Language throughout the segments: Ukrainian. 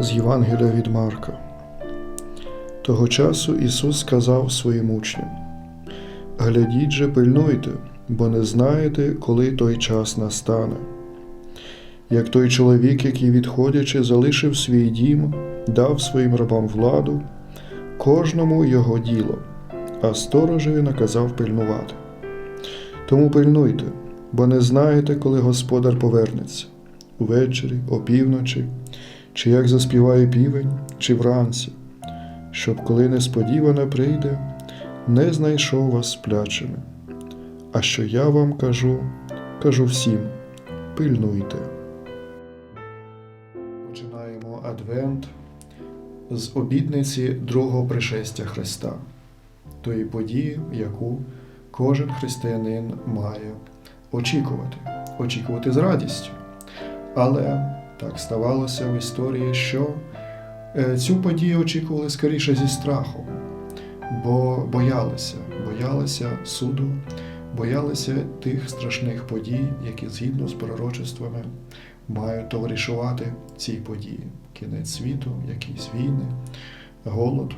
З Євангелія від Марка. Того часу Ісус сказав своїм учням: Глядіть же, пильнуйте, бо не знаєте, коли той час настане. Як той чоловік, який, відходячи, залишив свій дім, дав своїм рабам владу, кожному його діло, а сторожеві наказав пильнувати. Тому пильнуйте, бо не знаєте, коли господар повернеться увечері, опівночі, чи як заспіває півень, чи вранці, щоб коли несподівано прийде, не знайшов вас сплячими. А що я вам кажу, кажу всім пильнуйте. Починаємо Адвент з обітниці другого пришестя Христа, тої події, яку кожен християнин має очікувати, очікувати з радістю. Але так ставалося в історії, що е, цю подію очікували скоріше зі страхом, бо боялися, боялися суду, боялися тих страшних подій, які згідно з пророчествами мають товаришувати цій події. Кінець світу, якісь війни, голод,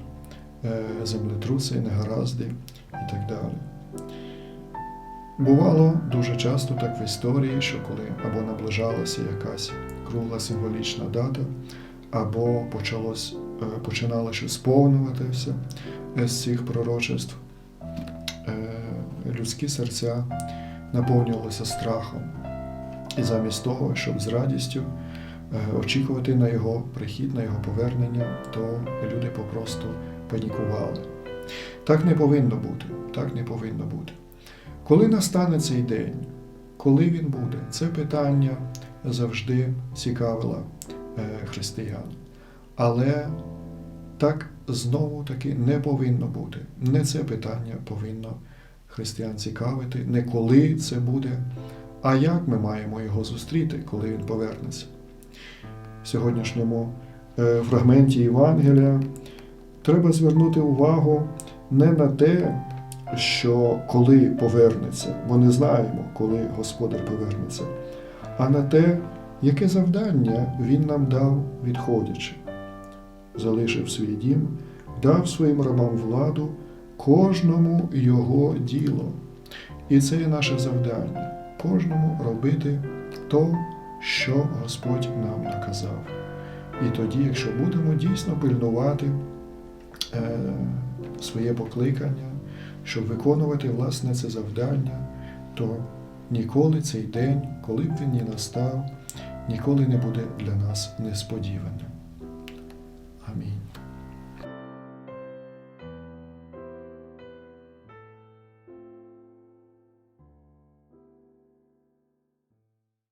е, землетруси, негаразди і так далі. Бувало дуже часто так в історії, що коли або наближалася якась кругла символічна дата, або почалось, е, починало щось сповнюватися з цих пророчеств, е, людські серця наповнювалися страхом. І замість того, щоб з радістю е, очікувати на його прихід, на його повернення, то люди попросту панікували. Так не повинно бути. Так не повинно бути. Коли настане цей день, коли він буде, це питання завжди цікавило е, християн. Але так знову таки не повинно бути. Не це питання повинно християн цікавити, не коли це буде, а як ми маємо його зустріти, коли він повернеться. В сьогоднішньому е, фрагменті Євангелія треба звернути увагу не на те, що коли повернеться, бо не знаємо, коли Господар повернеться, а на те, яке завдання Він нам дав, відходячи. Залишив свій дім, дав своїм рабам владу, кожному його діло. І це є наше завдання кожному робити то, що Господь нам наказав. І тоді, якщо будемо дійсно пильнувати е, своє покликання, щоб виконувати власне це завдання, то ніколи цей день, коли б він ні настав, ніколи не буде для нас несподіваним.